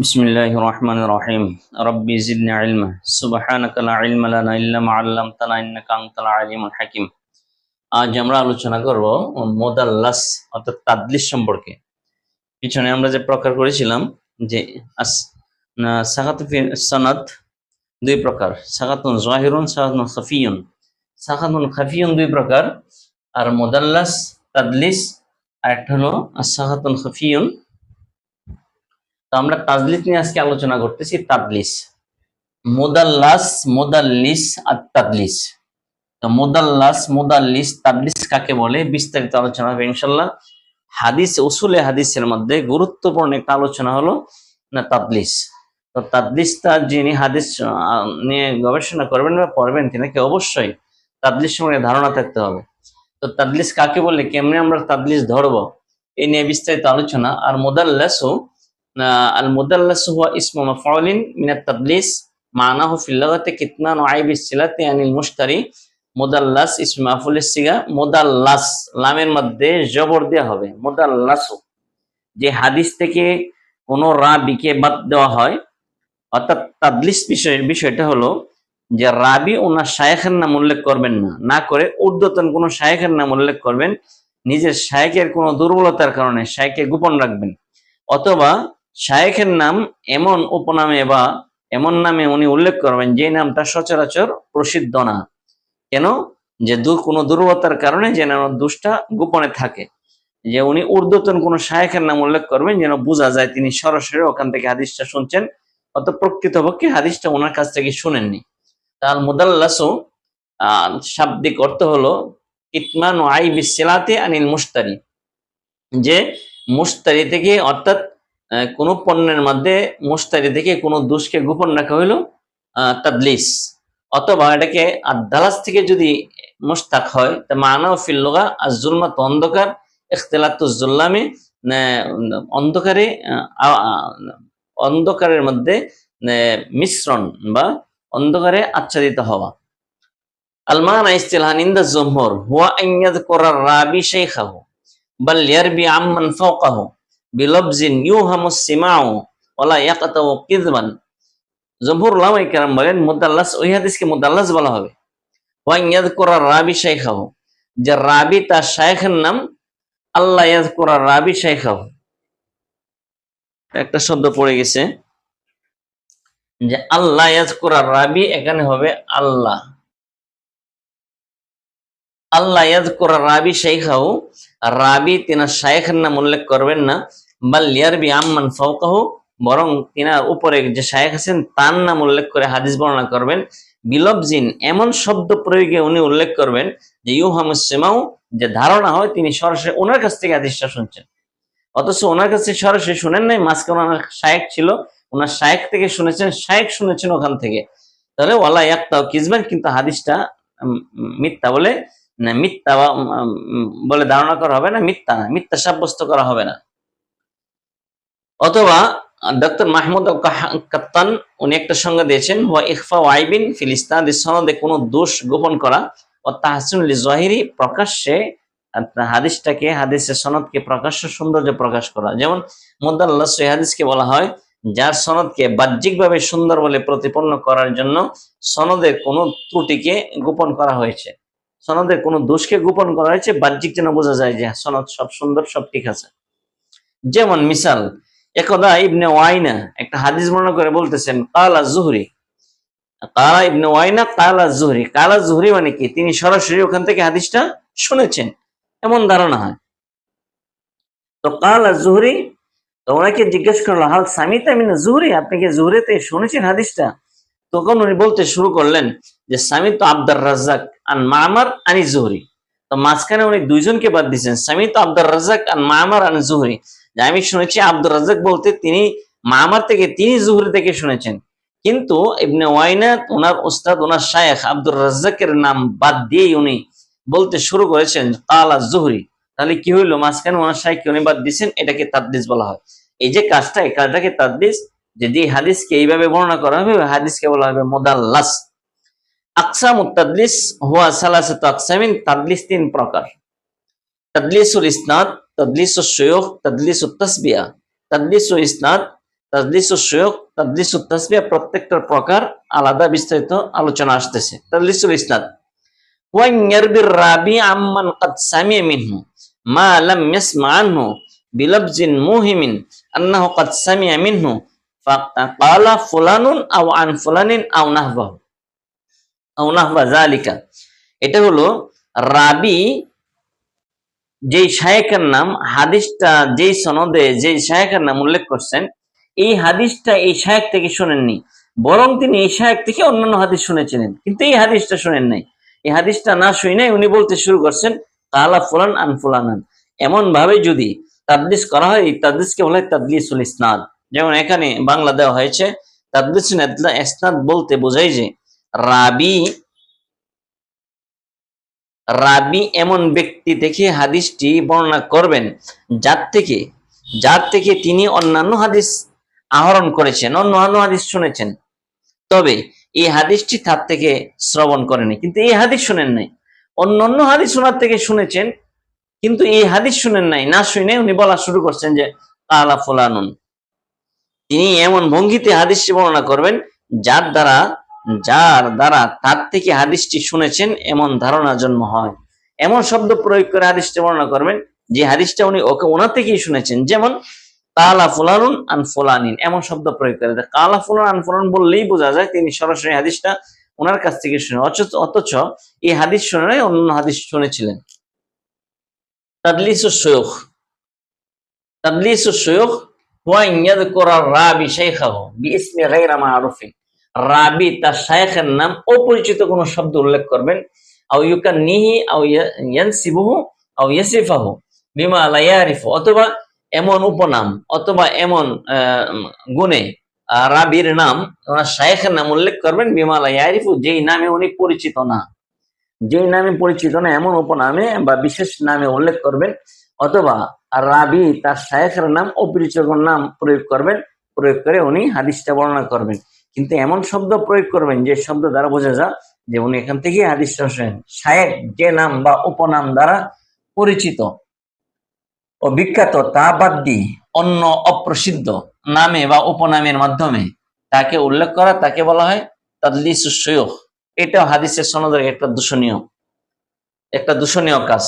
بسم الله الرحمن الرحيم ربي زدني علما سبحانك لا علم لنا إلا ما علمتنا إنك أنت العليم الحكيم আজ আমরা আলোচনা করব মোদাল্লাস অর্থাৎ তাদলিস সম্পর্কে পিছনে আমরা যে প্রকার করেছিলাম যে আস- না- সাকাতু ফি সনদ দুই প্রকার সাকাতুন জাহিরুন সাকাতুন খাফিয়ুন সাকাতুন খাফিয়ুন দুই প্রকার আর মোদাল্লাস তাদলিস আর একটা হলো সাকাতুন খাফিয়ুন তো আমরা তাজলিস নিয়ে আজকে আলোচনা করতেছি তাদলিস মোদাল্লাস, মোদাল্লিস আর তাদলিস তো মোদাল্লাস, মোদাল্লিস তাদলিস কাকে বলে? বিস্তারিত আলোচনা হবে ইনশাল্লাহ হাদিস, উসুলে হাদিসের মধ্যে গুরুত্বপূর্ণ একটা আলোচনা হলো না তাদলিস তো তাদলিসটা যিনি হাদিস নিয়ে গবেষণা করবেন বা পড়বেন তিনাকে অবশ্যই তাদলিস সম্পর্কে ধারণা থাকতে হবে। তো তাদলিস কাকে বলে? কেমনে আমরা তাদলিস ধরবো? এই নিয়ে বিস্তারিত আলোচনা। আর মোদাল্লাসও আল মুদাল্লাস হুয়া ইসমু মাফউলিন মিন আত-তাদলিস মানাহু ফিল লগাতে কিতনান আইবি সিলাতি আনিল মুশতারি, মুদাল্লাস ইসমু মাফউলের সিগা, মুদাল্লাস, লামের মধ্যে জবর দেয়া হবে, মুদাল্লাসু। যে হাদিস থেকে কোনো রাবিকে বাদ দেওয়া হয়, অর্থাৎ তাদলিস বিষয়ের বিষয়টা হলো যে রাবি ওনার শায়েখের নাম উল্লেখ করবেন না না করে ঊর্ধ্বতন কোনো শায়েখের নাম উল্লেখ করবেন, নিজের শায়েখের কোনো দুর্বলতার কারণে শায়েখকে গোপন রাখবেন, অথবা শায়েখের নাম এমন উপনামে বা এমন নামে উনি উল্লেখ করবেন যে নামটা সচরাচর প্রসিদ্ধ না। কেন? যে দূর, কোনো দুর্বলতার কারণে যেন দুষ্টা গোপনে থাকে। যে উনি ঊর্ধ্বতন কোনো শায়েখের নাম উল্লেখ করবেন যেন বোঝা যায় তিনি সরাসরি ওখান থেকে হাদিসটা শুনছেন অত প্রকৃতপক্ষে হাদিসটা ওনার কাছ থেকে শুনেননি। তার মুদাল্লাসও আহ শাব্দিক অর্থ হলো, ইতমান ও আই আনিল মুস্তারি যে মুস্তারি থেকে অর্থাৎ কোনো পণ্যের মধ্যে মুস্তারি থেকে কোনো দোষকে গোপন রাখা হইল তাদলিস অথবা এটাকে আদালাস থেকে যদি মুস্তাক হয়, তা মানা ও ফিল্লগা আর জুলমাত অন্ধকার ইখতলাতুজ্জুল্লামে অন্ধকারে অন্ধকারের মধ্যে মিশ্রণ বা অন্ধকারে আচ্ছাদিত হওয়া। আলমান ইস্তিলহান ইন্দা জমহর, হুয়া করার রাবি শেখাহু বাল ইয়ারবি আম্মান ফাওকাহু। বিলবজিন ইউহামু সিমাউ ওয়ালা ইয়াকাতাউ কিযবান। জমহুর উলামায়ে কেরাম বলেন, মুদাল্লাস, ওই হাদিসকে মুদাল্লাস বলা হবে। ওয়া ইয়াযকুরা রাবি শাইখাহু, যে রাবি তার শাইখের নাম আল্লাহ ইয়াযকুরা রাবি শাইখাহু। একটা শব্দ পড়ে গেছে যে আল্লাহ ইয়াযকুরা রাবি এখানে হবে আল্লাহ। আল্লাহ ইয়াযকুরা রাবি শাইখাহু। রাবি তিনার শাইখের নাম উল্লেখ করবেন না। বাল ইয়ারবি আম্মান ফাওকাহু। বরং তিনার উপরে যে শায়েখ আছেন, তার নাম উল্লেখ করে হাদিস বর্ণনা করবেন। বিলবজিন এমন শব্দ প্রয়োগে উনি উল্লেখ করবেন যে ইউহামুসেমাউ যে ধারণা হয় তিনি সরাসরি ওনার কাছ থেকে হাদিসটা শুনছেন। অথচ ওনার কাছে সরাসরি শুনেন নাই, মাঝখানে ওনার শায়েক ছিল। ওনার শায়েক থেকে শুনেছেন শায়েক শুনেছেন ওখান থেকে। তাহলে ওয়ালা ইয়াক্তাও কিসবেন? কিন্তু হাদিসটা মিথ্যা বলে মিথ্যা বলে ধারণা করা হবে না, মিথ্যা না, মিথ্যা সাব্যস্ত করা হবে না। অথবা, ডক্টর মাহমুদ কাত্তান উনি একটা সংজ্ঞা দিয়েছেন ইখফা ওয়াইবিন ফিলিস্তান সনদে কোনো দোষ গোপন করা ও তাহসিনুল জহিরি প্রকাশ্যে হাদিসটাকে, হাদিসের সনদকে প্রকাশ্য সৌন্দর্য প্রকাশ করা। যেমন মুদাল্লাহ সেই হাদিসকে বলা হয়, যার সনদকে বাহ্যিকভাবে সুন্দর বলে প্রতিপন্ন করার জন্য সনদের কোনো ত্রুটিকে গোপন করা হয়েছে। সনদের কোনো দোষকে গোপন করা হয়েছে, বাহ্যিক যেন বোঝা যায় যে সনদ সব সুন্দর, সব ঠিক আছে। যেমন মিসাল, একদা ইবনে ওয়াইনা একটা হাদিস বর্ণনা করে বলতেছেন, কালা জুহরি। কালা ইবনে ওয়াইনা, কালা জুহরি। কালা জুহরি মানে কি? তিনি সরাসরি ওখান থেকে হাদিসটা শুনেছেন। এমন ধারণা হয়। তো কালা জুহরি, তো ওনাকে জিজ্ঞেস করল, হাল সামিতা মিনা জুহরি? আপনি কি জুহরিতে শুনেছেন হাদিসটা? তখন উনি বলতে শুরু করলেন যে, সামিত আব্দুর রাজ্জাক। আন মামার আনি জুহরি। তো মাঝখানে উনি দুইজনকে বাদ দিয়েছেন সামিত আব্দুর রাজ্জাক আন মামার আন জুহরি। আমি শুনেছি, আব্দুর রাজ্জাক বলতে তিনি মামার থেকে, তিনি জুহরি থেকে শুনেছেন। কিন্তু ইবনে ওয়াইনাত ওনার ওস্তাদ, ওনার শায়েখ আব্দুর রাজ্জাকের নাম বাদ দিয়েই উনি বলতে শুরু করেছেন কালা জুহরি। তাহলে কি হইল? মাঝখানে ওনার শায়েখকে উনি বাদ দিয়েছেন, এটাকে তাদ্দিস বলা হয়। এই যে কাজটা, এই কাজটাকে তাদ্দিস যদি হাদিসকে এইভাবে বর্ণনা করা হবে হাদিসকে বলা হবে মোদাল্লাস। aksa mutadlis huwa salah satu aksamin tadlis tin proker Tadlisul isnat, tadlisul syuyuk, tadlisul tasbiah. Tadlisul isnat, tadlisul syuyuk, tadlisul tasbiah protektor prokar alada bisa itu alucana asetese. Isnat. Huwa nyerbir rabi amman qad sami minhu. Ma lam yasma'anhu bilabzin muhimin annahu qad sami minhu. Fakta qala fulanun aw fulanin aw nahbahu. এটা হলো রাবি যেই নাম, হাদিসটা যেই সনদে যেই নাম উল্লেখ করছেন, এই হাদিসটা এই থেকে শোনেননি। বরং তিনি এই থেকে অন্যান্য হাদিস শুনেছিলেন। কিন্তু এই হাদিসটা শোনেন নাই। এই হাদিসটা না শুনে নাই, উনি বলতে শুরু করছেন, কালা ফুলান আন ফুলানান। এমন ভাবে যদি তাদলিস করা হয় তাদলিসকে তাদলিসুল ইসনাদ। যেমন এখানে বাংলা দেওয়া হয়েছে, তাদলিসুল ইসনাদ বলতে বোঝায় যে রাবি রাবি এমন ব্যক্তি থেকে হাদিসটি বর্ণনা করবেন, যার থেকে যার থেকে তিনি অন্যান্য হাদিস আহরণ করেছেন অন্যান্য হাদিস শুনেছেন। তবে এই হাদিসটি তার থেকে শ্রবণ করেনি কিন্তু এই হাদিস শুনেন নাই। অন্য অন্য হাদিস শোনার থেকে শুনেছেন, কিন্তু এই হাদিস শুনেন নাই, না শুনে উনি বলা শুরু করছেন যে, কালা ফুলানুন। তিনি এমন ভঙ্গিতে হাদিসটি বর্ণনা করবেন, যার দ্বারা যার দ্বারা তার থেকে হাদিসটি শুনেছেন, এমন ধারণা জন্ম হয়। এমন শব্দ প্রয়োগ করে হাদিসটি বর্ণনা করবেন, যে হাদিসটা উনি ওকে ওনার থেকেই শুনেছেন। যেমন, কালা ফুলানুন আন ফুলানিন। এমন শব্দ প্রয়োগ করে কালা ফুলান আন ফুলান বললেই বোঝা যায় তিনি সরাসরি হাদিসটা ওনার কাছ থেকে শুনে অথচ অথচ এই হাদিস শুনে অন্য হাদিস শুনেছিলেন। তাদলিসু শৈখ তাদলিসু শৈখ হুয়া ইয়াযকুরা রাবি শাইখাহু বিইসমি গায়রা মারুফিন। রাবি তার শায়েখের নাম অপরিচিত কোনো শব্দ উল্লেখ করবেন। ইয়ানসিবুহু, আও ইয়াসিফাহু বিমা লা অথবা এমন উপনাম, অথবা এমন গুণে রাবির নাম ওনার শায়েখের নাম উল্লেখ করবেন, বিমা লা ইয়ারিফু, যেই নামে উনি পরিচিত না। যেই নামে পরিচিত না, এমন উপনামে বা বিশেষ নামে উল্লেখ করবেন, অথবা রাবি তার শায়েখের নাম অপরিচিত নাম প্রয়োগ করবেন, প্রয়োগ করে উনি হাদিসটা বর্ণনা করবেন। কিন্তু এমন শব্দ প্রয়োগ করবেন যে শব্দ দ্বারা বোঝা যায় যে উনি এখান থেকে হাদিসটা শোনেন শায়েক যে নাম বা উপনাম দ্বারা পরিচিত ও বিখ্যাত তা বাদ দিয়ে অন্য অপ্রসিদ্ধ নামে বা উপনামের মাধ্যমে তাকে উল্লেখ করা, তাকে বলা হয় তাদলিস সৈয়খ এটাও হাদিসের সনদের একটা দূষণীয় একটা দূষণীয় কাজ।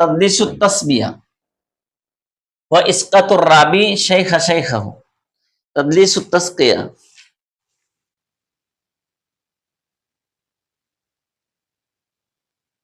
তাদলিসু তাসবিয়া। ইসকাতুর রাবি শাইখা শাইখাহু। তাদলিসু তাসকিয়া।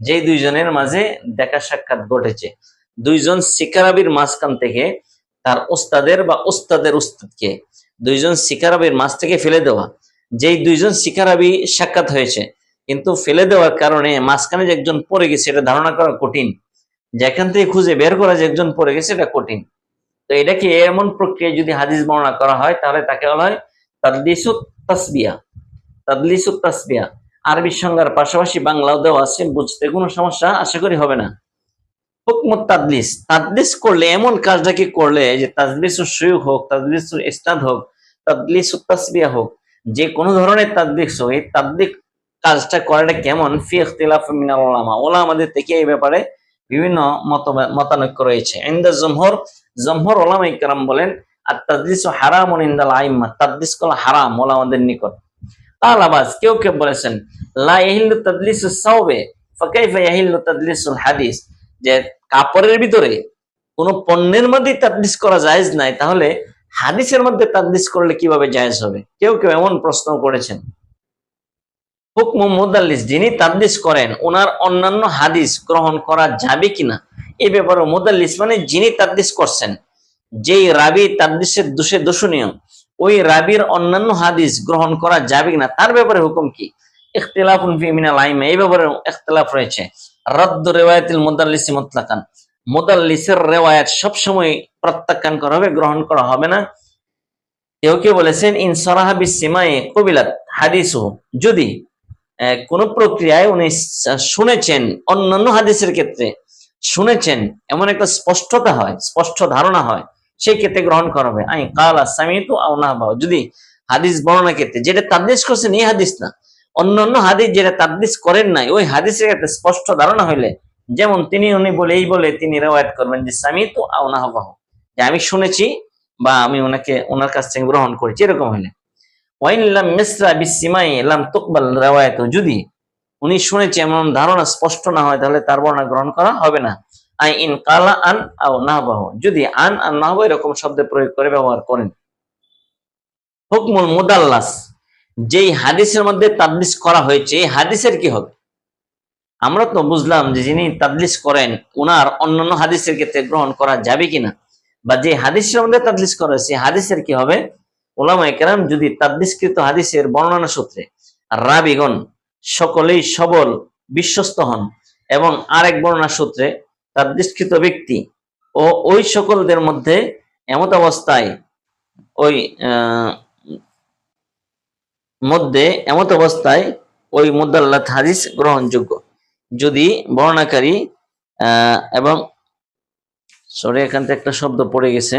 যে দুইজনের মাঝে দেখা সাক্ষাৎ ঘটেছে। দুইজন শিকারাবির মাঝখান থেকে তার ওস্তাদের বা ওস্তাদের উস্তাদকে, দুইজন শিকারাবির মাঝ থেকে ফেলে দেওয়া। যেই দুইজন শিকারাবি সাক্ষাৎ হয়েছে, কিন্তু ফেলে দেওয়ার কারণে মাঝখানে যে একজন পড়ে গেছে, এটা ধারণা করা কঠিন। যেখান থেকে খুঁজে বের করা যে একজন পড়ে গেছে, এটা কঠিন। তো এটাকে এমন প্রক্রিয়ায় যদি হাদিস বর্ণনা করা হয়, তাহলে তাকে বলা হয় তাদলিসু তাসবিয়া। তাদলিসু তাসবিয়া। আরবি সংজ্ঞার পাশাপাশি বাংলাও দেওয়া আছে, বুঝতে কোনো সমস্যা, আশা করি হবে না। করলে, এমন করলে যে করাটা কেমন? মিনাল থেকে এই ব্যাপারে বিভিন্ন মত, মতানৈক্য রয়েছে। জমহর জমহর বলেন আর তাদলিসু হারামুন ইনদাল আইম্মা। তাদলিস করা হারাম ওলামাদের নিকট। আলাবাস কেউ কেউ বলেছেন হাদিস? যে কাপড়ের ভিতরে কোন পণ্যের মধ্যে তাদলিস করা জায়েজ নাই, তাহলে হাদিসের মধ্যে তাদলিস করলে কীভাবে জায়েজ হবে? কেউ কেউ এমন প্রশ্ন করেছেন। যিনি তাদলিস করেন ওনার অন্যান্য হাদিস গ্রহণ করা যাবে কিনা? এই ব্যাপারে মুদাল্লিস মানে যিনি তাদলিস করছেন, যেই রাবি তাদলিসের দোষে দোষণীয়। ওই রাবির অন্যান্য হাদিস গ্রহণ করা যাবে কিনা তার ব্যাপারে হুকুম কি? সবসময় প্রত্যাখ্যান করা হবে না। কেউ বলেছেন কবিলাত হাদিসু যদি কোন প্রক্রিয়ায় উনি শুনেছেন, অন্যান্য হাদিসের ক্ষেত্রে শুনেছেন, এমন একটা স্পষ্টতা হয়, স্পষ্ট ধারণা হয় সেই ক্ষেত্রে গ্রহণ করা হবে। আই কালা সামিতু বাও যদি হাদিস বর্ণনা ক্ষেত্রে যেটা তাদলিস করছেন, এই হাদিস না। অন্যান্য হাদিস যেটা তাদলিস করেন নাই, ওই হাদিসের ক্ষেত্রে স্পষ্ট ধারণা হইলে, যেমন তিনি, উনি বলে, এই বলে তিনি রেওয়ায়ত করবেন যে সামিতু আও না বাহ যে আমি শুনেছি বা আমি ওনাকে, ওনার কাছ থেকে গ্রহণ করেছি, এরকম রেওয়ায়ত যদি উনি শুনেছে এমন ধারণা স্পষ্ট না হয়, তাহলে তার বর্ণনা গ্রহণ করা হবে না। আই কালা আন আও নাহবাহ যদি আন আর নাহব এরকম শব্দ প্রয়োগ করে, ব্যবহার করেন। হুকমুল মুদাল্লাস। যেই হাদিসের মধ্যে তাদলিস করা হয়েছে, এই হাদিসের কি হবে? আমরা তো বুঝলাম যে যিনি তাদলিস করেন, উনার অন্যান্য হাদিসের ক্ষেত্রে গ্রহণ করা যাবে কিনা বা যে হাদিসের মধ্যে তাদলিস করা হয়েছে হাদিসের কি হবে? ওলামায়ে কেরাম যদি তাদলিসকৃত হাদিসের বর্ণনা সূত্রে রাবিগণ সকলেই সবল, বিশ্বস্ত হন এবং আরেক বর্ণনা সূত্রে তাদলিসকৃত ব্যক্তি। ও ওই সকলদের মধ্যে এমত অবস্থায় ওই মধ্যে এমত অবস্থায় ওই মুদাল্লাত হাদিস গ্রহণযোগ্য। যদি বর্ণাকারী এবং সরি, এখান থেকে একটা শব্দ পড়ে গেছে।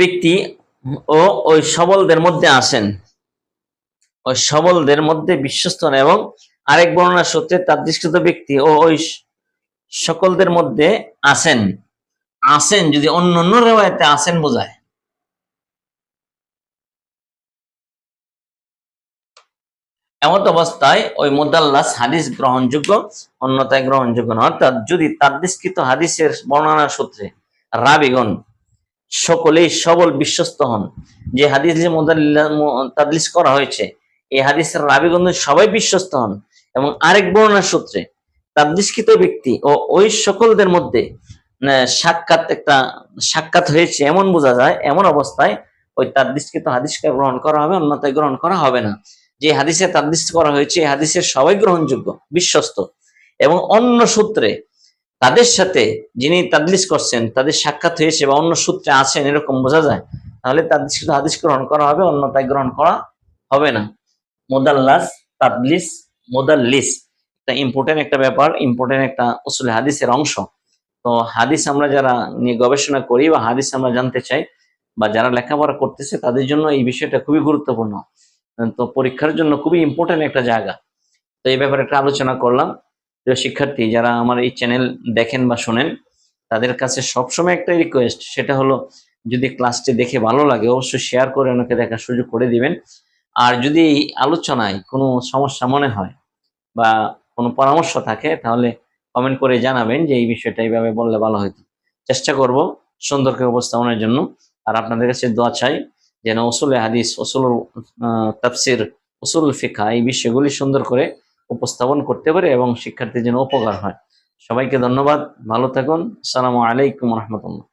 ব্যক্তি ও ওই সবলদের মধ্যে আসেন। ওই সবলদের মধ্যে বিশ্বস্ত হন এবং আরেক বর্ণনা সূত্রে তার দৃষ্টিত ব্যক্তি ও ওই সকলদের মধ্যে আসেন। আসেন যদি অন্য অন্য রেওয়ায়তে আসেন বোঝায়। এমত অবস্থায় ওই মুদাল্লাস হাদিস গ্রহণযোগ্য অন্যতায় গ্রহণযোগ্য না অর্থাৎ যদি তাদৃষ্কৃত হাদিসের বর্ণনা সূত্রে রাবিগণ সকলেই সবল বিশ্বস্ত হন, যে হাদিস যে মুদাল্লা- তাদলিস করা হয়েছে এই হাদিসের রাবিগণ সবাই বিশ্বস্ত হন এবং আরেক বর্ণনা সূত্রে তাদলিসকৃত ব্যক্তি ও ওই সকলদের মধ্যে সাক্ষাৎ একটা সাক্ষাৎ হয়েছে, এমন বোঝা যায়, এমন অবস্থায় ওই তাদলিসকৃত হাদিসকে গ্রহণ করা হবে অন্যতায় গ্রহণ করা হবে না। যে হাদিসে তাদলিস করা হয়েছে, এই হাদিসের সবাই গ্রহণযোগ্য, বিশ্বস্ত। এবং অন্য সূত্রে, তাদের সাথে যিনি তাদলিস করছেন, তাদের সাক্ষাৎ হয়েছে বা অন্য সূত্রে আছেন, এরকম বোঝা যায়, তাহলে তাদলিসকৃত হাদিস গ্রহণ করা হবে অন্যতায় গ্রহণ করা হবে না। মোদাল্লাস তাদলিস মোদাল্লিস একটা ইম্পর্টেন্ট একটা ব্যাপার ইম্পর্টেন্ট একটা আসলে হাদিসের অংশ। তো হাদিস আমরা যারা নিয়ে গবেষণা করি বা হাদিস আমরা জানতে চাই বা যারা লেখাপড়া করতেছে, তাদের জন্য এই বিষয়টা খুবই গুরুত্বপূর্ণ। তো পরীক্ষার জন্য খুবই ইম্পর্টেন্ট একটা জায়গা। তো এই ব্যাপারে একটা আলোচনা করলাম। প্রিয় শিক্ষার্থী, যারা আমার এই চ্যানেল দেখেন বা শোনেন, তাদের কাছে সবসময় একটা রিকোয়েস্ট সেটা হলো, যদি ক্লাসটি দেখে ভালো লাগে, অবশ্যই শেয়ার করে অনেকে দেখার সুযোগ করে দিবেন। আর যদি আলোচনায় কোনো সমস্যা মনে হয় বা কোনো পরামর্শ থাকে, তাহলে কমেন্ট করে জানাবেন যে এই বিষয়টা এইভাবে বললে ভালো হতো চেষ্টা করব সুন্দর করে উপস্থাপনের জন্য। আর আপনাদের কাছে দোয়া চাই যেন ওসুলে হাদিস ওসুল তাফসির, উসুল ফিকা এই বিষয়গুলি সুন্দর করে উপস্থাপন করতে পারে এবং শিক্ষার্থীর জন্য উপকার হয়। সবাইকে ধন্যবাদ। ভালো থাকুন। আসসালামু আলাইকুম রহমতুল্লাহ।